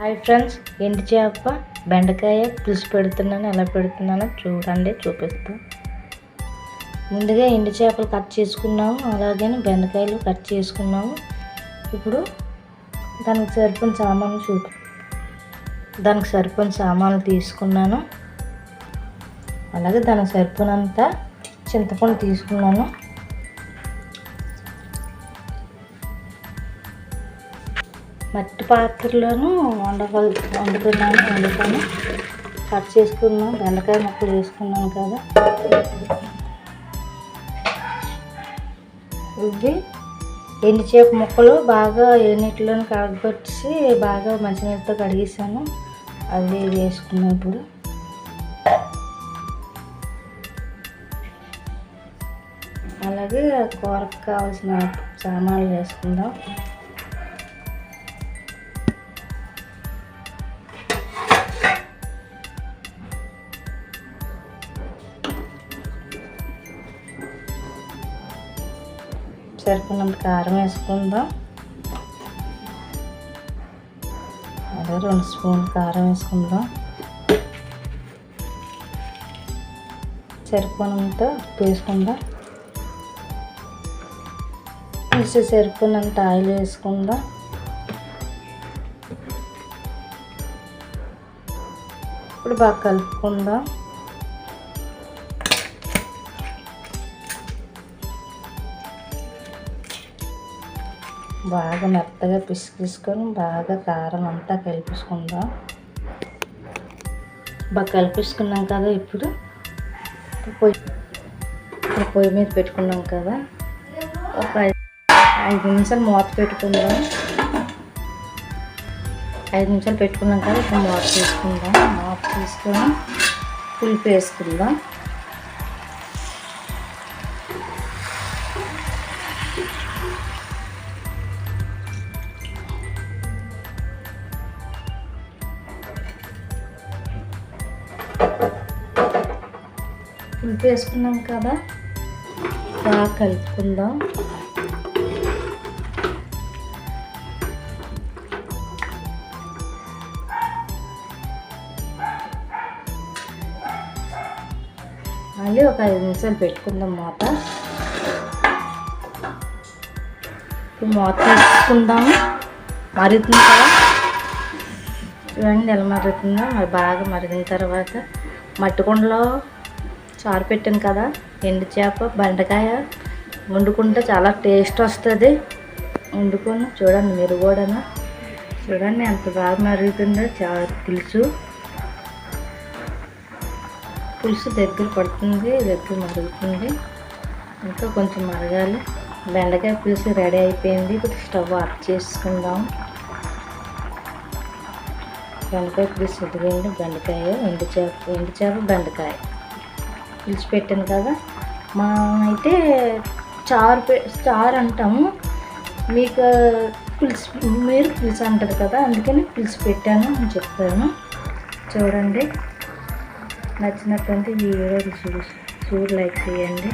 Hi friends ఎండు చేప? బెండకాయ పులుసు పెడుతున్నాను ఎలా పెడుతున్నానో చూడండి చూపిస్తాను ముందుగా ఎండు చేపలు కట్ చేసుకున్నాము అలాగే బెండకాయలు కట్ చేసుకున్నాము. ఇప్పుడు దానికి సరిపోయిన సామాన్లు చూ దానికి సరిపోయిన సామాన్లు తీసుకున్నాను. అలాగే దానికి సరిపోయినంత చింతపండు తీసుకున్నాను. మట్టి పాత్రలోను వండగల వండుకున్నాను వండుకొని కట్ చేసుకున్నాం. బెండకాయ ముక్కలు వేసుకున్నాను కదా. ఇవి ఎండిచేప ముక్కలు బాగా నీటిలోని కడగొచ్చి బాగా మంచినీళ్ళతో కడిగేసాను. అవి వేసుకున్నాం ఇప్పుడు. అలాగే కూరకు కావాల్సిన సామాన్లు వేసుకుందాం. సరిపడినంత కారం వేసుకుందాం. అదే రెండు స్పూన్లు కారం వేసుకుందాం. సరిపోనంత ఉప్పు వేసుకుందాం. వేసి సరిపోనంత ఆయిల్ వేసుకుందాం. ఇప్పుడు బాగా కలుపుకుందాం. బాగా మెత్తగా పిసికిసుకొని బాగా కారం అంతా కలిపేసుకుందాం. బాగా కలిపేసుకున్నాం కదా ఇప్పుడు? పొయ్యి పొయ్యి మీద పెట్టుకున్నాం కదా? ఒక ఐదు ఐదు నిమిషాలు మూత పెట్టుకుందాం. ఐదు నిమిషాలు పెట్టుకున్నాం కదా ఇప్పుడు మూత తీసుకుందాం. మూత తీసుకొని పులుపు పులుపు వేసుకున్నాం కదా? బాగా కలుపుకుందాం. మళ్ళీ ఒక ఐదు నిమిషాలు పెట్టుకుందాం మూత. ఇప్పుడు మూత తీసుకుందాము మరుగుతుంది కదా? చూడండి ఎలా మరుగుతుందో. మరి బాగా మరిగిన తర్వాత మట్టి కుండలో చారు పెట్టాను కదా ఎండు చేప బెండకాయ వండుకుంటే చాలా టేస్ట్ వస్తుంది. వండుకొని చూడండి మీరు కూడా చూడండి ఎంత బాగా మరుగుతుందో చారు పులుసు. పులుసు దగ్గర పడుతుంది దగ్గర మరుగుతుంది. ఇంకా కొంచెం మరగాలి. బెండకాయ పులుసు రెడీ అయిపోయింది. ఇప్పుడు స్టవ్ ఆఫ్ చేసుకుందాం. బెండకాయ పులుసు ఎదిగింది బెండకాయ ఎండు చేప ఎండు చేప బెండకాయ. పెట్టాను కదా. మా అయితే చారు పే చారు అంటాము. మీకు పులుసు మీరు పులుసు అంటారు కదా అందుకని పులుసు పెట్టాను అని చెప్తాను చూడండి. నచ్చినటువంటి వీడియో చూసి చూడు లైక్ చేయండి.